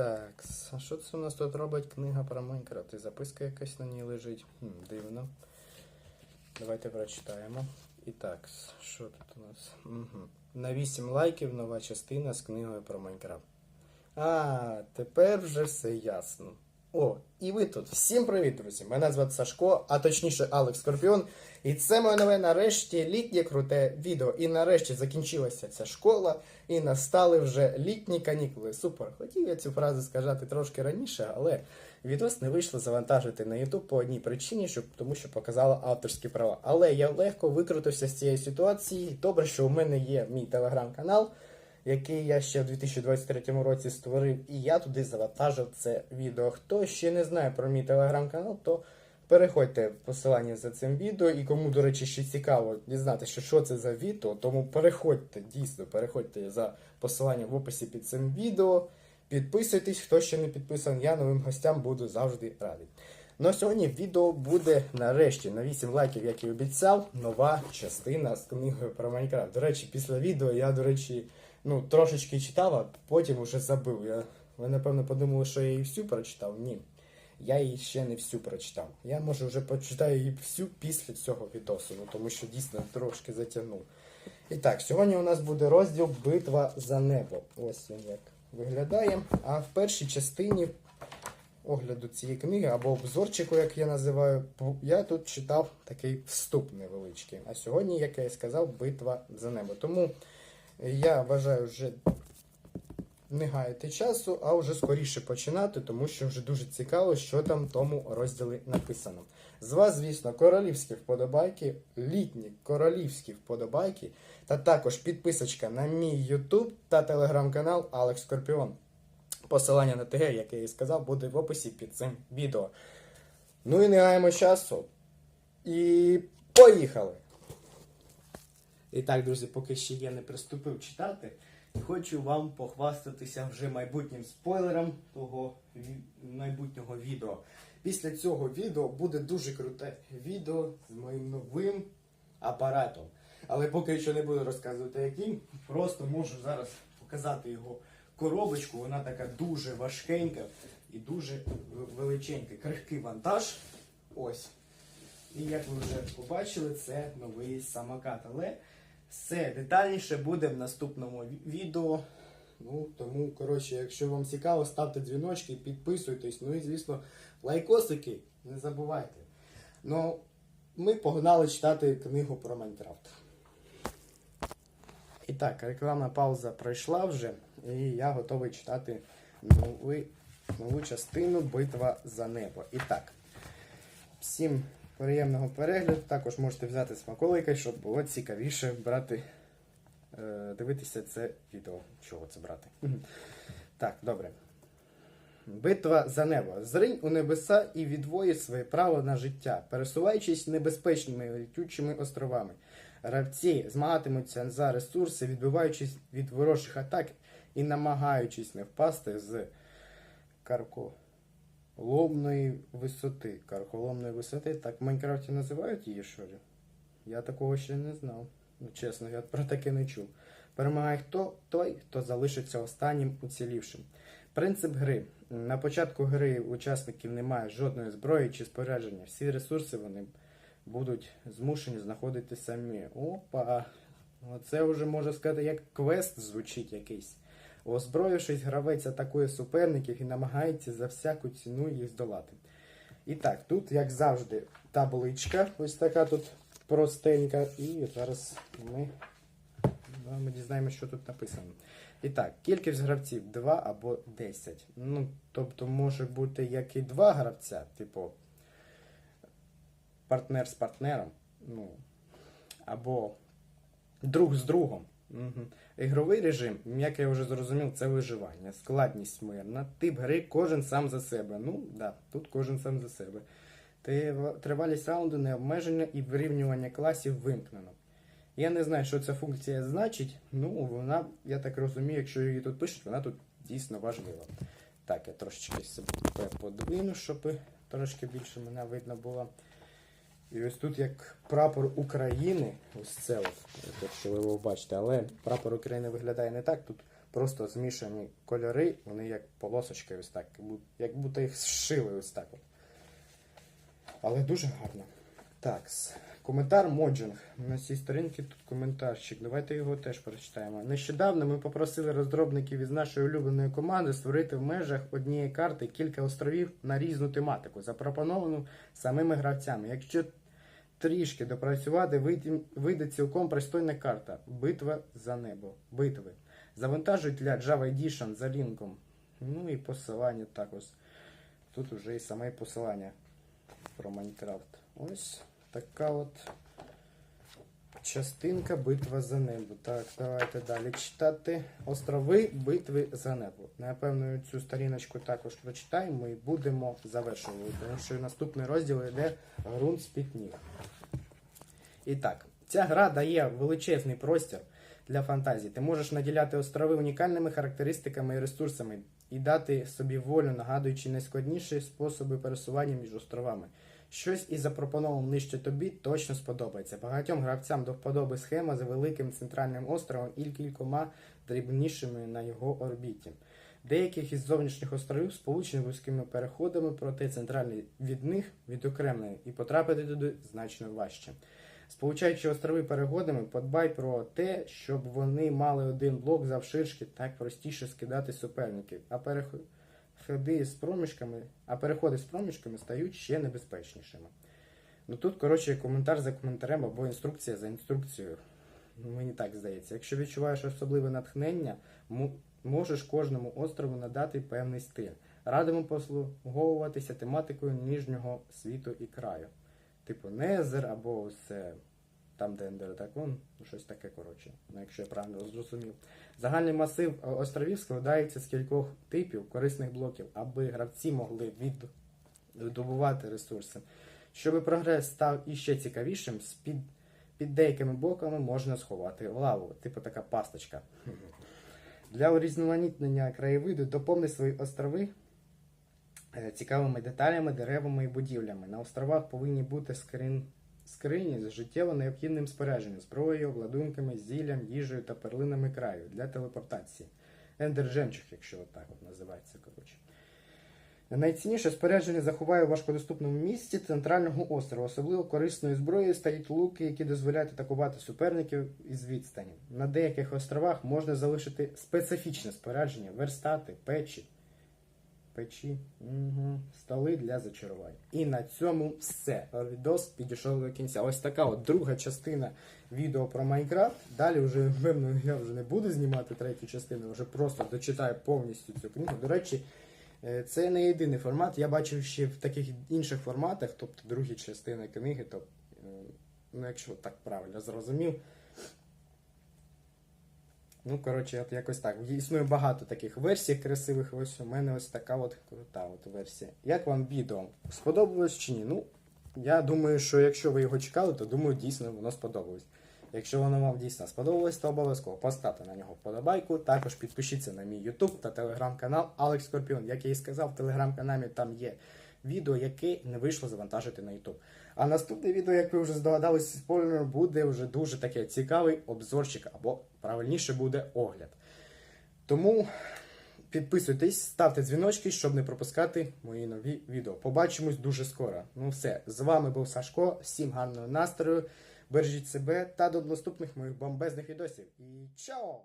Так, а що це у нас тут робить книга про Майнкрафт? І записка якась на ній лежить. Хм, дивно. Давайте прочитаємо. І так, що тут у нас? Угу. На 8 лайків нова частина з книгою про Майнкрафт. А, тепер вже все ясно. О, і ви тут. Всім привіт, друзі! Мене звати Сашко, а точніше Алекс Скорпіон. І це моє нове нарешті літнє круте відео. І нарешті закінчилася ця школа, і настали вже літні канікули. Супер. Хотів я цю фразу сказати трошки раніше, але відос не вийшло завантажити на YouTube по одній причині, щоб, тому що показала авторські права. Але я легко викрутився з цієї ситуації. Добре, що у мене є мій телеграм-канал який я ще в 2023 році створив, і я туди завантажив це відео. Хто ще не знає про мій телеграм-канал, то переходьте в посилання за цим відео. І кому, до речі, ще цікаво дізнатися, що це за відео, тому переходьте, дійсно, переходьте за посиланням в описі під цим відео. Підписуйтесь, хто ще не підписаний, я новим гостям буду завжди радий. Ну а сьогодні відео буде нарешті на 8 лайків, як і обіцяв, нова частина з книгою про Майнкрафт. До речі, після відео я, до речі, ну, трошечки читав, а потім уже забив. Я, ви, напевно, подумали, що я її всю прочитав. Ні. Я її ще не всю прочитав. Я може вже почитаю її всю після цього відосу, ну, тому що дійсно трошки затягнув. І так, сьогодні у нас буде розділ Битва за небо. Ось він як виглядає. А в першій частині огляду цієї книги або обзорчику, як я називаю, я тут читав такий вступ невеличкий. А сьогодні, як я і сказав, битва за небо. Тому я бажаю вже не гаяти часу, а вже скоріше починати, тому що вже дуже цікаво, що там в тому розділі написано. З вас, звісно, королівські вподобайки, літні королівські вподобайки, та також підписочка на мій YouTube та телеграм-канал Алекс Скорпіон. Посилання на ТГ, як я і сказав, буде в описі під цим відео. Ну і не гаємо часу. І поїхали! І так, друзі, поки ще я не приступив читати, хочу вам похвастатися вже майбутнім спойлером того майбутнього відео. Після цього відео буде дуже круте відео з моїм новим апаратом. Але поки що не буду розказувати яким, просто можу зараз показати його коробочку. Вона така дуже важкенька і дуже величенька. Крихкий вантаж. Ось. І як ви вже побачили, це новий самокат. Але все детальніше буде в наступному відео. Ну, тому, коротше, якщо вам цікаво, ставте дзвіночки, підписуйтесь. Ну і, звісно, лайкосики, не забувайте. Ну, ми погнали читати книгу про Майнкрафт. І так, рекламна пауза пройшла вже, і я готовий читати новий, нову частину Битва за небо. І так, всім приємного перегляду. Також можете взяти смаколики, щоб було цікавіше брати, е, дивитися це відео. Чого це брати? Так, добре. Битва за небо. Зринь у небеса і відвоє своє право на життя, пересуваючись небезпечними летючими островами. Гравці змагатимуться за ресурси, відбиваючись від ворожих атак і намагаючись не впасти з карколомної висоти. Карколомної висоти, так в Майнкрафті називають її що ли? Я такого ще не знав. Ну, чесно, я про таке не чув. Перемагає хто той, хто залишиться останнім уцілівшим. Принцип гри. На початку гри учасників немає жодної зброї чи спорядження. Всі ресурси вони будуть змушені знаходити самі. Опа! Оце вже можна сказати, як квест звучить якийсь. Озброївшись, гравець атакує суперників і намагається за всяку ціну їх здолати. І так, тут, як завжди, табличка, ось така тут простенька. І зараз ми, ми дізнаємося, що тут написано. І так, кількість гравців 2 або 10. Ну, тобто може бути як і два гравця, типу партнер з партнером, ну, або друг з другом. Угу. Ігровий режим, як я вже зрозумів, це виживання, складність мирна, тип гри кожен сам за себе. Ну, да, тут кожен сам за себе. Тривалість раунду не обмеження і вирівнювання класів вимкнено. Я не знаю, що ця функція значить. Ну, вона, я так розумію, якщо її тут пишуть, вона тут дійсно важлива. Так, я трошечки себе подвину, щоб трошки більше мене видно було. І ось тут як прапор України, ось це от, якщо ви його бачите, але прапор України виглядає не так. Тут просто змішані кольори, вони як полосочки ось так, як будто їх зшили ось так. От. Але дуже гарно. Так, коментар Моджинг. На цій сторінці тут коментарчик. Давайте його теж прочитаємо. Нещодавно ми попросили розробників із нашої улюбленої команди створити в межах однієї карти кілька островів на різну тематику, запропоновану самими гравцями. Якщо трішки допрацювати, вийде, цілком пристойна карта. Битва за небо. Битви. Завантажують для Java Edition за лінком. Ну і посилання також. Тут вже і саме посилання про Майнкрафт. Ось така от частинка битва за небо. Так, давайте далі читати. Острови битви за небо. Напевно, цю сторіночку також прочитаємо і будемо завершувати, тому що наступний розділ йде ґрунт з-під ніг. І так, ця гра дає величезний простір для фантазії. Ти можеш наділяти острови унікальними характеристиками і ресурсами і дати собі волю, нагадуючи найскладніші способи пересування між островами. Щось із запропонованого нижче тобі точно сподобається. Багатьом гравцям до вподоби схема з великим центральним островом і кількома дрібнішими на його орбіті. Деяких із зовнішніх островів сполучені вузькими переходами, проте центральний від них відокремлений, і потрапити туди значно важче. Сполучаючи острови перегодами, подбай про те, щоб вони мали один блок завширшки, так простіше скидати суперників, а переходи з проміжками, а переходи з проміжками стають ще небезпечнішими. Ну тут, коротше, коментар за коментарем або інструкція за інструкцією. Мені так здається. Якщо відчуваєш особливе натхнення, можеш кожному острову надати певний стиль. Радимо послуговуватися тематикою ніжнього світу і краю. Типу Незер або це там, де Ендератакон, ну, щось таке, коротше, ну, якщо я правильно зрозумів. Загальний масив островів складається з кількох типів корисних блоків, аби гравці могли від... видобувати ресурси. Щоб прогрес став іще цікавішим, під, під деякими блоками можна сховати лаву, типу така пасточка. Для урізноманітнення краєвиду доповни свої острови цікавими деталями, деревами і будівлями. На островах повинні бути скрин... скрині з життєво необхідним спорядженням, зброєю, обладунками, зіллям, їжею та перлинами краю для телепортації. Ендер жемчуг, якщо отак от називається, коротше. Найцінніше спорядження заховає у важкодоступному місці центрального острова. Особливо корисною зброєю стають луки, які дозволяють атакувати суперників із відстані. На деяких островах можна залишити специфічне спорядження, верстати, печі, печі, угу, столи для зачарувань. І на цьому все. Відос підійшов до кінця. Ось така от друга частина відео про Майнкрафт. Далі вже, певно, я вже не буду знімати третю частину, вже просто дочитаю повністю цю книгу. До речі, Е, Це не єдиний формат. Я бачив ще в таких інших форматах, тобто другі частини книги, то, е, ну, якщо так правильно зрозумів. Ну, коротше, от якось так. Існує багато таких версій красивих. Ось у мене ось така от крута от версія. Як вам відео? Сподобалось чи ні? Ну, я думаю, що якщо ви його чекали, то думаю, дійсно воно сподобалось. Якщо воно вам дійсно сподобалось, то обов'язково поставте на нього вподобайку. Також підпишіться на мій YouTube та телеграм-канал Алекс Скорпіон. Як я і сказав, в телеграм-каналі там є відео, яке не вийшло завантажити на YouTube. А наступне відео, як ви вже здогадалися, спойлер, буде вже дуже таке цікавий обзорчик, або правильніше буде огляд. Тому підписуйтесь, ставте дзвіночки, щоб не пропускати мої нові відео. Побачимось дуже скоро. Ну все, з вами був Сашко. Всім гарного настрою. Бережіть себе та до наступних моїх бомбезних відосів. І чао!